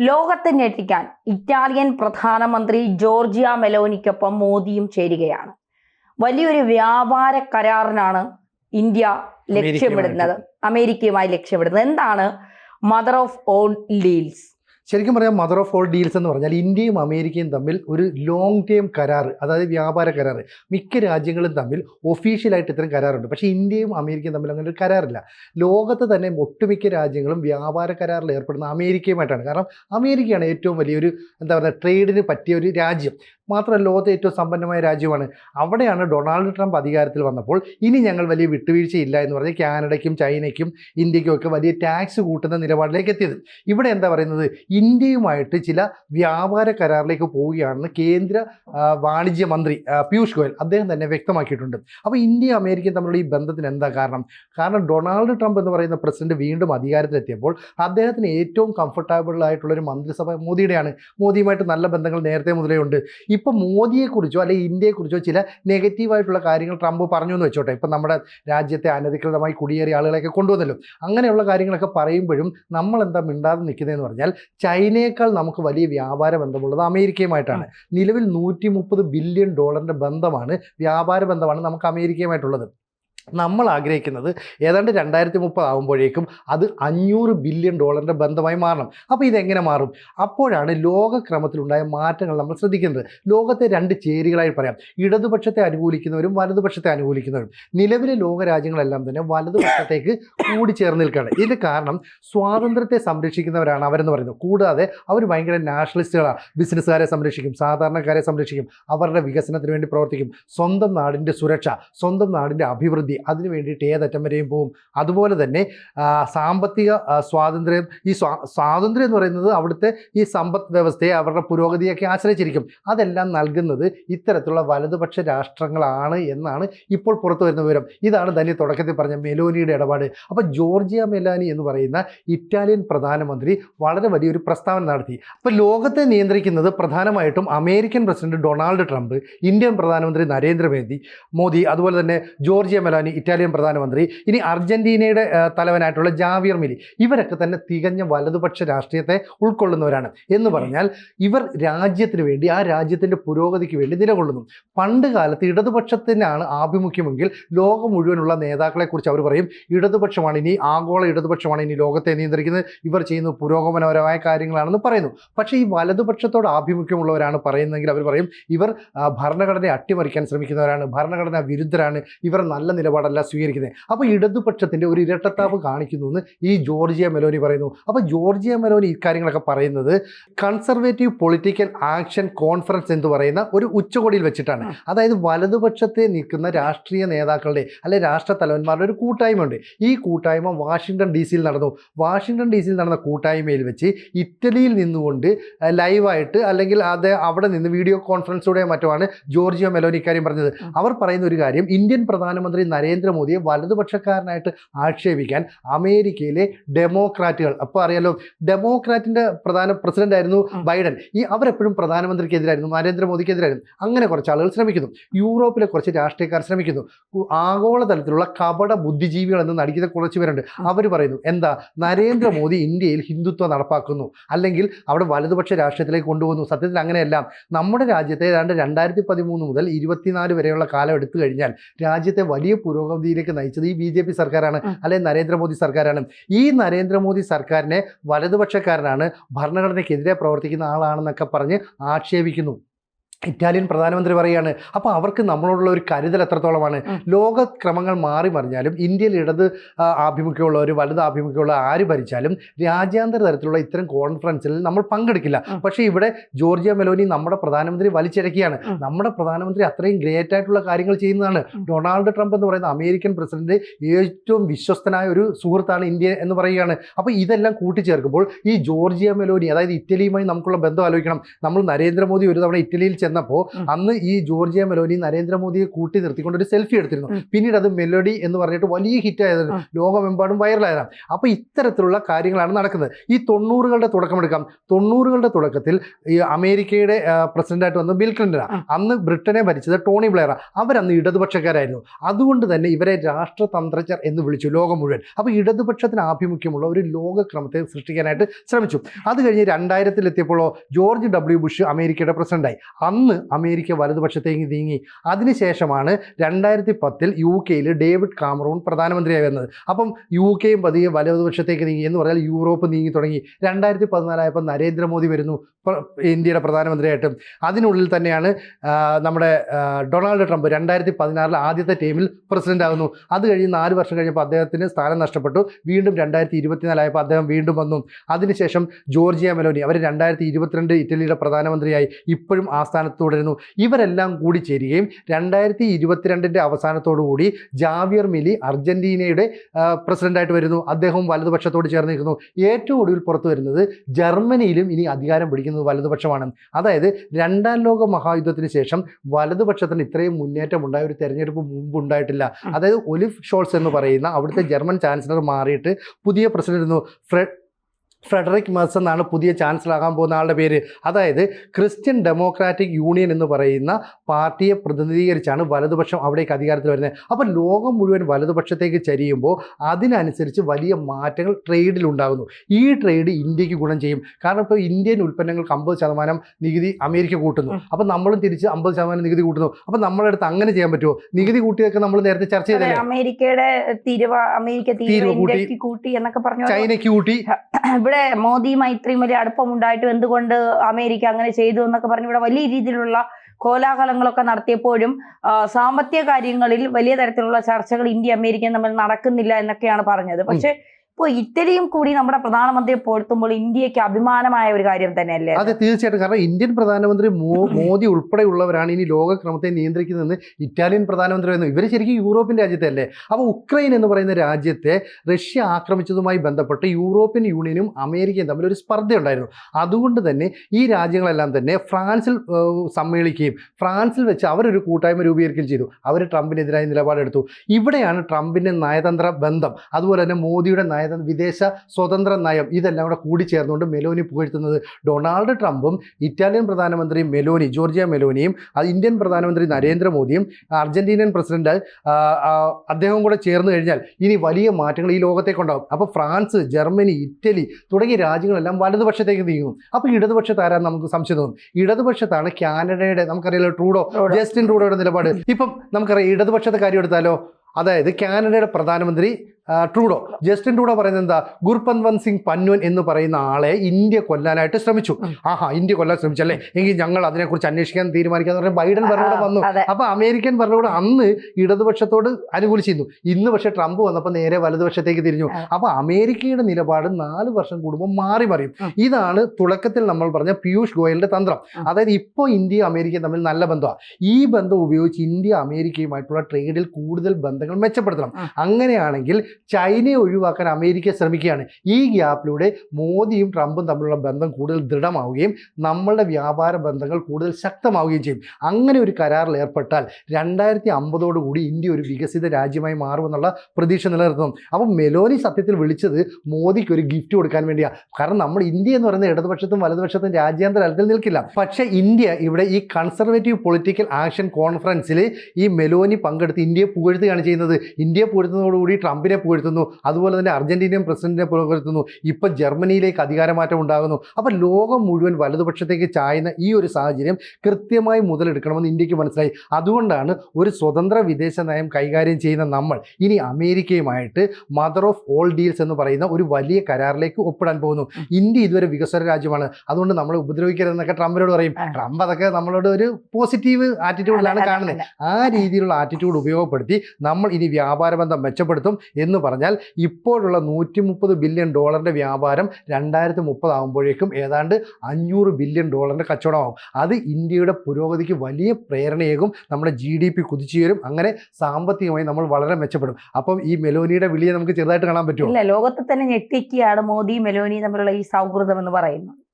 ലോകത്തെ ഞെട്ടിക്കാൻ ഇറ്റാലിയൻ പ്രധാനമന്ത്രി ജോർജിയ മെലോനിക്കൊപ്പം മോദിയും ചേരുകയാണ്. വലിയൊരു വ്യാപാര കരാറിനാണ് ഇന്ത്യ ലക്ഷ്യമിടുന്നത്. അമേരിക്കയുമായി ലക്ഷ്യമിടുന്നത്. എന്താണ്? മദർ ഓഫ് ഓൾ ഡീൽസ് ശരിക്കും പറയാം മദർ ഓഫ് ഓൾ ഡീൽസ് എന്ന് പറഞ്ഞാൽ ഇന്ത്യയും അമേരിക്കയും തമ്മിൽ ഒരു ലോങ് ടേം കരാർ അതായത് വ്യാപാര കരാർ മിക്ക രാജ്യങ്ങളും തമ്മിൽ ഒഫീഷ്യലായിട്ട് ഇത്തരം കരാറുണ്ട്. പക്ഷേ ഇന്ത്യയും അമേരിക്കയും തമ്മിൽ അങ്ങനെ ഒരു കരാറില്ല. ലോകത്ത് തന്നെ ഒട്ടുമിക്ക രാജ്യങ്ങളും വ്യാപാര കരാറിൽ ഏർപ്പെടുന്ന അമേരിക്കയുമായിട്ടാണ്. കാരണം അമേരിക്കയാണ് ഏറ്റവും വലിയൊരു എന്താ പറയുക ട്രേഡിന് പറ്റിയ ഒരു രാജ്യം. മാത്രമല്ല ലോകത്തെ ഏറ്റവും സമ്പന്നമായ രാജ്യമാണ്. അവിടെയാണ് ഡൊണാൾഡ് ട്രംപ് അധികാരത്തിൽ വന്നപ്പോൾ ഇനി ഞങ്ങൾ വലിയ വിട്ടുവീഴ്ചയില്ല എന്ന് പറഞ്ഞ് കാനഡയ്ക്കും ചൈനയ്ക്കും ഇന്ത്യയ്ക്കും ഒക്കെ വലിയ ടാക്സ് കൂട്ടുന്ന നിലപാടിലേക്ക് എത്തിയത്. ഇവിടെ എന്താ പറയുന്നത്? ഇന്ത്യയുമായിട്ട് ചില വ്യാപാര കരാറിലേക്ക് പോവുകയാണെന്ന് കേന്ദ്ര വാണിജ്യ മന്ത്രി പീയൂഷ് ഗോയൽ അദ്ദേഹം തന്നെ വ്യക്തമാക്കിയിട്ടുണ്ട്. അപ്പോൾ ഇന്ത്യ അമേരിക്കയും തമ്മിലുള്ള ഈ ബന്ധത്തിന് എന്താ കാരണം? കാരണം ഡൊണാൾഡ് ട്രംപ് എന്ന് പറയുന്ന പ്രസിഡന്റ് വീണ്ടും അധികാരത്തിലെത്തിയപ്പോൾ അദ്ദേഹത്തിന് ഏറ്റവും കംഫർട്ടബിൾ ആയിട്ടുള്ള ഒരു മന്ത്രിസഭ മോദിയുടെയാണ്. മോദിയുമായിട്ട് നല്ല ബന്ധങ്ങൾ നേരത്തെ മുതലേ ഉണ്ട്. ഇപ്പം മോദിയെക്കുറിച്ചോ അല്ലെങ്കിൽ ഇന്ത്യയെക്കുറിച്ചോ ചില നെഗറ്റീവായിട്ടുള്ള കാര്യങ്ങൾ ട്രംപ് പറഞ്ഞു എന്ന് വെച്ചോട്ടെ. ഇപ്പം നമ്മുടെ രാജ്യത്തെ അനധികൃതമായി കുടിയേറിയ ആളുകളെയൊക്കെ കൊണ്ടുവന്നല്ലോ. അങ്ങനെയുള്ള കാര്യങ്ങളൊക്കെ പറയുമ്പോഴും നമ്മൾ എന്താ മിണ്ടാതെ നിൽക്കുന്നതെന്ന് പറഞ്ഞാൽ ചൈനയേക്കാൾ നമുക്ക് വലിയ വ്യാപാര ബന്ധമുള്ളത് അമേരിക്കയുമായിട്ടാണ്. നിലവിൽ നൂറ്റി മുപ്പത് ബില്യൺ ഡോളറിന്റെ ബന്ധമാണ് വ്യാപാര ബന്ധമാണ് നമുക്ക് അമേരിക്കയുമായിട്ടുള്ളത്. നമ്മൾ ആഗ്രഹിക്കുന്നത് ഏതാണ്ട് രണ്ടായിരത്തി മുപ്പത് ആകുമ്പോഴേക്കും അത് അഞ്ഞൂറ് ബില്യൺ ഡോളറിന്റെ ബന്ധമായി മാറണം. അപ്പോൾ ഇതെങ്ങനെ മാറും? അപ്പോഴാണ് ലോകക്രമത്തിലുണ്ടായ മാറ്റങ്ങൾ നമ്മൾ ശ്രദ്ധിക്കുന്നത് ലോകത്തെ രണ്ട് ചേരികളായി പറയാം. ഇടതുപക്ഷത്തെ അനുകൂലിക്കുന്നവരും വലതുപക്ഷത്തെ അനുകൂലിക്കുന്നവരും. നിലവിലെ ലോകരാജ്യങ്ങളെല്ലാം തന്നെ വലതുപക്ഷത്തേക്ക് കൂടിച്ചേർന്ന് നിൽക്കുകയാണ്. ഇതിന് കാരണം സ്വാതന്ത്ര്യത്തെ സംരക്ഷിക്കുന്നവരാണ് അവരെന്ന് പറയുന്നത്. കൂടാതെ അവർ ഭയങ്കര നാഷണലിസ്റ്റുകളാണ് ബിസിനസ്സുകാരെ സംരക്ഷിക്കും സാധാരണക്കാരെ സംരക്ഷിക്കും അവരുടെ വികസനത്തിന് വേണ്ടി പ്രവർത്തിക്കും. സ്വന്തം നാടിന്റെ സുരക്ഷ സ്വന്തം നാടിന്റെ അഭിവൃദ്ധി അതിനു വേണ്ടിയിട്ട് ഏതറ്റം വരെയും പോകും അതുപോലെ തന്നെ സാമ്പത്തിക സ്വാതന്ത്ര്യം ഈ സ്വാ സ്വാതന്ത്ര്യം എന്ന് പറയുന്നത് അവിടുത്തെ ഈ സമ്പദ് വ്യവസ്ഥയെ അവരുടെ പുരോഗതിയൊക്കെ ആശ്രയിച്ചിരിക്കും. അതെല്ലാം നൽകുന്നത് ഇത്തരത്തിലുള്ള വലതുപക്ഷ രാഷ്ട്രങ്ങളാണ് എന്നാണ് ഇപ്പോൾ പുറത്തു വരുന്ന വിവരം. ഇതാണ് തന്നെ തുടക്കത്തിൽ പറഞ്ഞ മെലോനിയുടെ ഇടപാട്. അപ്പോൾ ജോർജിയ മെലാനി എന്ന് പറയുന്ന ഇറ്റാലിയൻ പ്രധാനമന്ത്രി വളരെ വലിയൊരു പ്രസ്താവന നടത്തി. അപ്പോൾ ലോകത്തെ നിയന്ത്രിക്കുന്നത് പ്രധാനമായിട്ടും American president Donald Trump Indian പ്രധാനമന്ത്രി നരേന്ദ്രമോദി മോദി അതുപോലെ തന്നെ ജോർജിയ മെലാനി ഇറ്റാലിയൻ പ്രധാനമന്ത്രി. ഇനി അർജന്റീനയുടെ തലവനായിട്ടുള്ള ജാവിയർ മിലി ഇവരൊക്കെ തന്നെ തികഞ്ഞ വലതുപക്ഷ രാഷ്ട്രീയത്തെ ഉൾക്കൊള്ളുന്നവരാണ്. എന്ന് പറഞ്ഞാൽ ഇവർ രാജ്യത്തിന് വേണ്ടി ആ രാജ്യത്തിന്റെ പുരോഗതിക്ക് വേണ്ടി നിലകൊള്ളുന്നു. പണ്ട് കാലത്ത് ഇടതുപക്ഷത്തിനാണ് ആഭിമുഖ്യമെങ്കിൽ ലോകം മുഴുവനുള്ള നേതാക്കളെക്കുറിച്ച് അവർ പറയും ഇടതുപക്ഷമാണ് ഇനി ആഗോള ഇടതുപക്ഷമാണ് ഇനി ലോകത്തെ നിയന്ത്രിക്കുന്നത്. ഇവർ ചെയ്യുന്ന പുരോഗമനപരമായ കാര്യങ്ങളാണെന്ന് പറയുന്നു. പക്ഷേ ഈ വലതുപക്ഷത്തോട് ആഭിമുഖ്യമുള്ളവരാണ് പറയുന്നതെങ്കിൽ അവർ പറയും ഇവർ ഭരണഘടനയെ അട്ടിമറിക്കാൻ ശ്രമിക്കുന്നവരാണ് ഭരണഘടനാ വിരുദ്ധരാണ്. ഇവർ നല്ല നിലപാടല്ല സ്വീകരിക്കുന്നത്. അപ്പോൾ ഇടതുപക്ഷത്തിന്റെ ഒരു ഇരട്ടത്താപ്പ് കാണിക്കുന്നു എന്ന് ഈ ജോർജിയ മെലോനി പറയുന്നു. അപ്പോൾ ജോർജിയ മെലോനി ഇക്കാര്യങ്ങളൊക്കെ പറയുന്നത് കൺസർവേറ്റീവ് പൊളിറ്റിക്കൽ ആക്ഷൻ കോൺഫറൻസ് എന്ന് പറയുന്ന ഒരു ഉച്ചകോടിയിൽ വെച്ചിട്ടാണ്. അതായത് വലതുപക്ഷത്തെ നിൽക്കുന്ന രാഷ്ട്രീയ നേതാക്കളുടെ അല്ലെ രാഷ്ട്ര തലവന്മാരുടെ ഒരു കൂട്ടായ്മയുണ്ട്. ഈ കൂട്ടായ്മ വാഷിങ്ടൺ ഡി സിയിൽ നടന്നു. വാഷിങ്ടൺ ഡി സിയിൽ നടന്ന കൂട്ടായ്മയിൽ വെച്ച് ഇറ്റലിയിൽ നിന്നുകൊണ്ട് ലൈവായിട്ട് അല്ലെങ്കിൽ അത് അവിടെ നിന്ന് വീഡിയോ കോൺഫറൻസിലൂടെ മറ്റുമാണ് ജോർജിയോ മെലോനി ഇക്കാര്യം പറഞ്ഞത്. അവർ പറയുന്ന ഒരു കാര്യം ഇന്ത്യൻ പ്രധാനമന്ത്രി നരേന്ദ്രമോദിയെ വലതുപക്ഷക്കാരനായിട്ട് ആക്ഷേപിക്കാൻ അമേരിക്കയിലെ ഡെമോക്രാറ്റുകൾ. അപ്പോൾ അറിയാലോ ഡെമോക്രാറ്റിന്റെ പ്രധാന പ്രസിഡന്റ് ആയിരുന്നു ബൈഡൻ. ഈ അവരെപ്പോഴും പ്രധാനമന്ത്രിക്കെതിരായിരുന്നു നരേന്ദ്രമോദിക്കെതിരായിരുന്നു. അങ്ങനെ കുറച്ച് ആളുകൾ ശ്രമിക്കുന്നു. യൂറോപ്പിലെ കുറച്ച് രാഷ്ട്രീയക്കാർ ശ്രമിക്കുന്നു. ആഗോളതലത്തിലുള്ള കപട ബുദ്ധിജീവികൾ എന്ന് നടിക്കുന്ന കുറച്ച് പേരുണ്ട്. അവർ പറയുന്നു എന്താ നരേന്ദ്രമോദി ഇന്ത്യയിൽ ഹിന്ദുത്വം നടപ്പാക്കുന്നു. അല്ലെങ്കിൽ അവിടെ വലതുപക്ഷ രാഷ്ട്രീയത്തിലേക്ക് കൊണ്ടുപോകുന്നു. സത്യത്തിൽ അങ്ങനെയല്ല. നമ്മുടെ രാജ്യത്തെ ഏതാണ്ട് രണ്ടായിരത്തി പതിമൂന്ന് മുതൽ ഇരുപത്തിനാല് വരെയുള്ള കാലം എടുത്തു കഴിഞ്ഞാൽ രാജ്യത്തെ വലിയ പുരോഗതിയിലേക്ക് നയിച്ചത് ഈ ബി ജെ പി സർക്കാരാണ്. അല്ലെങ്കിൽ നരേന്ദ്രമോദി സർക്കാരാണ് ഈ നരേന്ദ്രമോദി സർക്കാരിനെ വലതുപക്ഷക്കാരനാണ് ഭരണഘടനയ്ക്കെതിരെ പ്രവർത്തിക്കുന്ന ആളാണെന്നൊക്കെ പറഞ്ഞ് ആക്ഷേപിക്കുന്നു ഇറ്റാലിയൻ പ്രധാനമന്ത്രി പറയുകയാണ് അപ്പോൾ അവർക്ക് നമ്മളോടുള്ള ഒരു കരുതൽ എത്രത്തോളമാണ്? ലോക ലോകക്രമങ്ങൾ മാറി മറിഞ്ഞാലും ഇന്ത്യയിൽ ഇടത് ആഭിമുഖ്യമുള്ള ഒരു വലുത് ആഭിമുഖ്യമുള്ള ആര് ഭരിച്ചാലും രാജ്യാന്തര തരത്തിലുള്ള ഇത്തരം കോൺഫറൻസിൽ നമ്മൾ പങ്കെടുക്കില്ല. പക്ഷേ ഇവിടെ ജോർജിയ മെലോനി നമ്മുടെ പ്രധാനമന്ത്രി വലിച്ചിഴക്കുകയാണ്. നമ്മുടെ പ്രധാനമന്ത്രി അത്രയും ഗ്രേറ്റ് ആയിട്ടുള്ള കാര്യങ്ങൾ ചെയ്യുന്നതാണ്. ഡൊണാൾഡ് ട്രംപ് എന്ന് പറയുന്ന അമേരിക്കൻ പ്രസിഡന്റ് ഏറ്റവും വിശ്വസ്തനായ ഒരു സുഹൃത്താണ് ഇന്ത്യ എന്ന് പറയുകയാണ്. അപ്പോൾ ഇതെല്ലാം കൂട്ടിച്ചേർക്കുമ്പോൾ ഈ ജോർജിയ മെലോനി അതായത് ഇറ്റലിയുമായി നമുക്കുള്ള ബന്ധം ആലോചിക്കണം. നമ്മൾ നരേന്ദ്രമോദി ഒരു തവണ ഇറ്റലിയിൽ ചെന്നപ്പോൾ അന്ന് ഈ ജോർജിയ മെലോനി നരേന്ദ്രമോദിയെ കൂട്ടി നിർത്തിക്കൊണ്ട് ഒരു സെൽഫി എടുത്തിരുന്നു. പിന്നീട് അത് മെലോഡി എന്ന് പറഞ്ഞിട്ട് വലിയ ഹിറ്റ് ഉം. ലോകമെമ്പാടും വൈറലായതാണ്. അപ്പോൾ ഇത്തരത്തിലുള്ള കാര്യങ്ങളാണ് നടക്കുന്നത്. ഈ തൊണ്ണൂറുകളുടെ തുടക്കമെടുക്കാം തൊണ്ണൂറുകളുടെ തുടക്കത്തിൽ ഈ അമേരിക്കയുടെ പ്രസിഡന്റായിട്ട് വന്ന ബിൽ ക്ലിന്റനാണ് അന്ന് ബ്രിട്ടനെ ഭരിച്ചത് ടോണി ബ്ലെയറാണ് അവരന്ന് ഇടതുപക്ഷക്കാരായിരുന്നു. അതുകൊണ്ട് തന്നെ ഇവരെ രാഷ്ട്രതന്ത്രജ്ഞർ എന്ന് വിളിച്ചു ലോകം മുഴുവൻ. അപ്പോൾ ഇടതുപക്ഷത്തിന് ആഭിമുഖ്യമുള്ള ഒരു ലോകക്രമത്തെ സൃഷ്ടിക്കാനായിട്ട് ശ്രമിച്ചു. അത് കഴിഞ്ഞ് രണ്ടായിരത്തിലെത്തിയപ്പോഴോ ജോർജ് ഡബ്ല്യു ബുഷ് അമേരിക്കയുടെ പ്രസിഡന്റായി. അന്ന് അമേരിക്ക വലതുപക്ഷത്തേക്ക് നീങ്ങി. അതിനുശേഷമാണ് രണ്ടായിരത്തി പത്തിൽ യു കെയിൽ ഡേവിഡ് കാമറൂൺ പ്രധാനമന്ത്രിയായി വരുന്നത്. അപ്പം യു കെയും പതിയെ വലതുപക്ഷത്തേക്ക് നീങ്ങി എന്ന് പറഞ്ഞാൽ യൂറോപ്പ് നീങ്ങി തുടങ്ങി. രണ്ടായിരത്തി പതിനാലായപ്പോൾ നരേന്ദ്രമോദി വരുന്നു ഇന്ത്യയുടെ പ്രധാനമന്ത്രിയായിട്ടും. അതിനുള്ളിൽ തന്നെയാണ് നമ്മുടെ ഡൊണാൾഡ് ട്രംപ് രണ്ടായിരത്തി പതിനാറിൽ ആദ്യത്തെ ടീമിൽ പ്രസിഡന്റ് ആകുന്നു. അത് കഴിഞ്ഞ് നാല് വർഷം കഴിഞ്ഞപ്പോൾ അദ്ദേഹത്തിന് സ്ഥാനം നഷ്ടപ്പെട്ടു. വീണ്ടും രണ്ടായിരത്തി ഇരുപത്തിനാലായപ്പോൾ അദ്ദേഹം വീണ്ടും വന്നു. അതിനുശേഷം ജോർജിയ മെലോനി അവർ രണ്ടായിരത്തി ഇരുപത്തിരണ്ട് ഇറ്റലിയുടെ പ്രധാനമന്ത്രിയായി. ഇപ്പോഴും ആ സ്ഥാനത്ത് തുടരുന്നു ഇവരെല്ലാം കൂടി ചേരുകയും രണ്ടായിരത്തി ഇരുപത്തിരണ്ടിന്റെ അവസാനത്തോടുകൂടി ജാവിയർ മിലി അർജന്റീനയുടെ പ്രസിഡന്റായിട്ട് പ്രസിഡന്റായിട്ട് വരുന്നു. അദ്ദേഹവും വലതുപക്ഷത്തോട് ചേർന്ന് നിൽക്കുന്നു. ഏറ്റവും ഒടുവിൽ പുറത്തു വരുന്നത് ജർമ്മനിയിലും ഇനി അധികാരം പിടിക്കുന്നത് വലതുപക്ഷമാണ്. അതായത് രണ്ടാം ലോക മഹായുദ്ധത്തിന് ശേഷം വലതുപക്ഷത്തിന് ഇത്രയും മുന്നേറ്റം ഉണ്ടായ ഒരു തെരഞ്ഞെടുപ്പ് മുമ്പ് ഉണ്ടായിട്ടില്ല. അതായത് ഒലിഫ് ഷോൾസ് എന്ന് പറയുന്ന അവിടുത്തെ ജർമ്മൻ ചാൻസലർ മാറിയിട്ട് പുതിയ പ്രസിഡന്റ് ഫ്രെ ഫ്രെഡറിക് മെർസ് എന്നാണ് പുതിയ ചാൻസലർ ആകാൻ പോകുന്ന ആളുടെ പേര്. അതായത് ക്രിസ്ത്യൻ ഡെമോക്രാറ്റിക് യൂണിയൻ എന്ന് പറയുന്ന പാർട്ടിയെ പ്രതിനിധീകരിച്ചാണ് വലതുപക്ഷം അവിടേക്ക് അധികാരത്തിൽ വരുന്നത്. അപ്പോൾ ലോകം മുഴുവൻ വലതുപക്ഷത്തേക്ക് ചരിയുമ്പോൾ അതിനനുസരിച്ച് വലിയ മാറ്റങ്ങൾ ട്രേഡിൽ ഉണ്ടാകുന്നു. ഈ ട്രേഡ് ഇന്ത്യയ്ക്ക് ഗുണം ചെയ്യും. കാരണം ഇപ്പോൾ ഇന്ത്യൻ ഉൽപ്പന്നങ്ങൾക്ക് അമ്പത് ശതമാനം നികുതി അമേരിക്ക കൂട്ടുന്നു. അപ്പോൾ നമ്മളും തിരിച്ച് അമ്പത് ശതമാനം നികുതി കൂട്ടുന്നു. അപ്പോൾ നമ്മുടെ അടുത്ത് അങ്ങനെ ചെയ്യാൻ പറ്റുമോ? നികുതി കൂട്ടിയൊക്കെ നമ്മൾ നേരത്തെ ചർച്ച ചെയ്തല്ലേ? അമേരിക്കയുടെ തീരുവ അമേരിക്ക തീരുവ കൂട്ടി. കൂട്ടി എന്നൊക്കെ പറഞ്ഞു ചൈനയ്ക്ക് കൂട്ടി ഇവിടെ മോദി മൈത്രിയും വലിയ അടുപ്പമുണ്ടായിട്ടും എന്തുകൊണ്ട് അമേരിക്ക അങ്ങനെ ചെയ്തു എന്നൊക്കെ പറഞ്ഞ് ഇവിടെ വലിയ രീതിയിലുള്ള കോലാഹലങ്ങളൊക്കെ നടത്തിയപ്പോഴും സാമ്പത്തിക കാര്യങ്ങളിൽ വലിയ തരത്തിലുള്ള ചർച്ചകൾ ഇന്ത്യ അമേരിക്കയും തമ്മിൽ നടക്കുന്നില്ല എന്നൊക്കെയാണ് പറഞ്ഞത്. പക്ഷെ ഇപ്പോൾ ഇറ്റലിയും കൂടി നമ്മുടെ പ്രധാനമന്ത്രിയെ പോഴ്ത്തുമ്പോൾ ഇന്ത്യയ്ക്ക് അഭിമാനമായ ഒരു കാര്യം തന്നെയല്ലേ അതെ? തീർച്ചയായിട്ടും. കാരണം ഇന്ത്യൻ പ്രധാനമന്ത്രി മോദി ഉൾപ്പെടെയുള്ളവരാണ് ഇനി ലോകക്രമത്തെ നിയന്ത്രിക്കുന്നതെന്ന് ഇറ്റാലിയൻ പ്രധാനമന്ത്രി പറയുന്നു. ഇവർ ശരിക്കും യൂറോപ്യൻ രാജ്യത്തെ അല്ലേ അപ്പോൾ ഉക്രൈൻ എന്ന് പറയുന്ന രാജ്യത്തെ റഷ്യ ആക്രമിച്ചതുമായി ബന്ധപ്പെട്ട് യൂറോപ്യൻ യൂണിയനും അമേരിക്കയും തമ്മിൽ ഒരു സ്പർദ്ധ ഉണ്ടായിരുന്നു അതുകൊണ്ട് തന്നെ ഈ രാജ്യങ്ങളെല്ലാം തന്നെ ഫ്രാൻസിൽ സമ്മേളിക്കുകയും ഫ്രാൻസിൽ വെച്ച് അവരൊരു കൂട്ടായ്മ രൂപീകരിക്കുകയും ചെയ്തു. അവർ ട്രംപിനെതിരായ നിലപാടെടുത്തു. ഇവിടെയാണ് ട്രംപിന്റെ നയതന്ത്ര ബന്ധം. അതുപോലെ തന്നെ മോദിയുടെ നയതന്ത്ര വിദേശ സ്വതന്ത്ര നയം ഇതെല്ലാം കൂടെ കൂടിച്ചേർന്നുകൊണ്ട് മെലോനി പുകഴ്ത്തുന്നത് ഡൊണാൾഡ് ട്രംപും ഇറ്റാലിയൻ പ്രധാനമന്ത്രി മെലോനി ജോർജിയ മെലോനിയും ഇന്ത്യൻ പ്രധാനമന്ത്രി നരേന്ദ്രമോദിയും അർജന്റീനിയൻ പ്രസിഡന്റ് അദ്ദേഹം കൂടെ ചേർന്ന് കഴിഞ്ഞാൽ ഇനി വലിയ മാറ്റങ്ങൾ ഈ ലോകത്തേക്കുണ്ടാകും അപ്പോൾ ഫ്രാൻസ് ജർമ്മനി ഇറ്റലി തുടങ്ങിയ രാജ്യങ്ങളെല്ലാം വലതുപക്ഷത്തേക്ക് നീങ്ങും. അപ്പോൾ ഇടതുപക്ഷത്താരാ നമുക്ക് സംശയം തോന്നും? ഇടതുപക്ഷത്താണ് കാനഡയുടെ നമുക്കറിയാലോ ട്രൂഡോ. ജസ്റ്റിൻ ട്രൂഡോയുടെ നിലപാട്. ഇപ്പം നമുക്കറിയാം ഇടതുപക്ഷത്തെ കാര്യം എടുത്താലോ? അതായത് കാനഡയുടെ പ്രധാനമന്ത്രി ട്രൂഡോ. ജസ്റ്റിൻ ട്രൂഡോ പറയുന്നത് എന്താ? ഗുർപന്ത്വന്ത് സിംഗ് പന്വൻ എന്ന് പറയുന്ന ആളെ ഇന്ത്യ കൊല്ലാനായിട്ട് ശ്രമിച്ചു. ആഹാ ഇന്ത്യ കൊല്ലാൻ ശ്രമിച്ചു അല്ലേ എങ്കിൽ ഞങ്ങൾ അതിനെക്കുറിച്ച് അന്വേഷിക്കാൻ തീരുമാനിക്കാന്ന് പറഞ്ഞാൽ ബൈഡൻ ഭരണകൂടം വന്നു. അപ്പൊ അമേരിക്കൻ ഭരണകൂടം അന്ന് ഇടതുപക്ഷത്തോട് അനുകൂലിച്ചിരുന്നു. ഇന്ന് പക്ഷെ ട്രംപ് വന്നപ്പോൾ നേരെ വലതുപക്ഷത്തേക്ക് തിരിഞ്ഞു. അപ്പൊ അമേരിക്കയുടെ നിലപാട് നാല് വർഷം കൂടുമ്പോൾ മാറി മറിയും. ഇതാണ് തുടക്കത്തിൽ നമ്മൾ പറഞ്ഞ പീയൂഷ് ഗോയലിന്റെ തന്ത്രം. അതായത് ഇപ്പോൾ ഇന്ത്യയും അമേരിക്കയും തമ്മിൽ നല്ല ബന്ധമാണ് ഈ ബന്ധം ഉപയോഗിച്ച് ഇന്ത്യ അമേരിക്കയുമായിട്ടുള്ള ട്രേഡിൽ കൂടുതൽ ബന്ധങ്ങൾ മെച്ചപ്പെടുത്തണം. അങ്ങനെയാണെങ്കിൽ ചൈനയെ ഒഴിവാക്കാൻ അമേരിക്ക ശ്രമിക്കുകയാണ്. ഈ ഗ്യാപ്പിലൂടെ മോദിയും ട്രംപും തമ്മിലുള്ള ബന്ധം കൂടുതൽ ദൃഢമാവുകയും നമ്മളുടെ വ്യാപാര ബന്ധങ്ങൾ കൂടുതൽ ശക്തമാവുകയും ചെയ്യും. അങ്ങനെ ഒരു കരാറിൽ ഏർപ്പെട്ടാൽ രണ്ടായിരത്തി അമ്പതോടുകൂടി ഇന്ത്യ ഒരു വികസിത രാജ്യമായി മാറുമെന്നുള്ള പ്രതീക്ഷ നിലനിർത്തുന്നു അപ്പം മെലോനി സത്യത്തിൽ വിളിച്ചത് മോദിക്ക് ഒരു ഗിഫ്റ്റ് കൊടുക്കാൻ വേണ്ടിയാണ് കാരണം നമ്മൾ ഇന്ത്യ എന്ന് പറയുന്നത് ഇടതുപക്ഷത്തും വലതുപക്ഷത്തും രാജ്യാന്തര തലത്തിൽ നിൽക്കില്ല. പക്ഷേ ഇന്ത്യ ഇവിടെ ഈ കൺസർവേറ്റീവ് പൊളിറ്റിക്കൽ ആക്ഷൻ കോൺഫറൻസിൽ ഈ മെലോനി പങ്കെടുത്ത് ഇന്ത്യയെ പുകഴ്ത്തുകയാണ് ചെയ്യുന്നത് ഇന്ത്യയെ പുകഴ്ത്തുന്നതോടുകൂടി ട്രംപിനെ പുകഴ്ത്തുന്നു അതുപോലെ തന്നെ അർജന്റീനിയൻ പ്രസിഡന്റിനെ പുകഴ്ത്തുന്നു ഇപ്പം ജർമ്മനിയിലേക്ക് അധികാരമാറ്റം ഉണ്ടാകുന്നു. അപ്പം ലോകം മുഴുവൻ വലതുപക്ഷത്തേക്ക് ചായുന്ന ഈ ഒരു സാഹചര്യം കൃത്യമായി മുതലെടുക്കണമെന്ന് ഇന്ത്യയ്ക്ക് മനസ്സിലായി. അതുകൊണ്ടാണ് ഒരു സ്വതന്ത്ര വിദേശ നയം കൈകാര്യം ചെയ്യുന്ന നമ്മൾ ഇനി അമേരിക്കയുമായിട്ട് മദർ ഓഫ് ഓൾ ഡീൽസ് എന്ന് പറയുന്ന ഒരു വലിയ കരാറിലേക്ക് ഒപ്പിടാൻ പോകുന്നു. ഇന്ത്യ ഇതുവരെ വികസന രാജ്യമാണ്. അതുകൊണ്ട് നമ്മളെ ഉപദ്രവിക്കരുതെന്നൊക്കെ ട്രംപിനോട് പറയും. ട്രംപ് അതൊക്കെ നമ്മളോട് ഒരു പോസിറ്റീവ് ആറ്റിറ്റ്യൂഡിലാണ് കാണുന്നത്. ആ രീതിയിലുള്ള ആറ്റിറ്റ്യൂഡ് ഉപയോഗപ്പെടുത്തി നമ്മൾ ഇനി വ്യാപാര ബന്ധം മെച്ചപ്പെടുത്തും എന്ന് പറഞ്ഞാൽ ഇപ്പോഴുള്ള നൂറ്റി മുപ്പത് ബില്യൺ ഡോളറിന്റെ വ്യാപാരം രണ്ടായിരത്തി മുപ്പതാകുമ്പോഴേക്കും ഏതാണ്ട് അഞ്ഞൂറ് ബില്യൺ ഡോളറിന്റെ കച്ചവടമാകും അത് ഇന്ത്യയുടെ പുരോഗതിക്ക് വലിയ പ്രേരണയേകും നമ്മുടെ ജി ഡി പി കുതിച്ചുയരും അങ്ങനെ സാമ്പത്തികമായി നമ്മൾ വളരെ മെച്ചപ്പെടും. അപ്പം ഈ മെലോനിയുടെ വിളിയെ നമുക്ക് ചെറുതായിട്ട് കാണാൻ പറ്റുമോ? ലോകത്തെ തന്നെ ഞെട്ടിക്കുകയാണ് മോദി മെലോനി തമ്മിലുള്ള ഈ സൗഹൃദം എന്ന് പറയുന്നത്.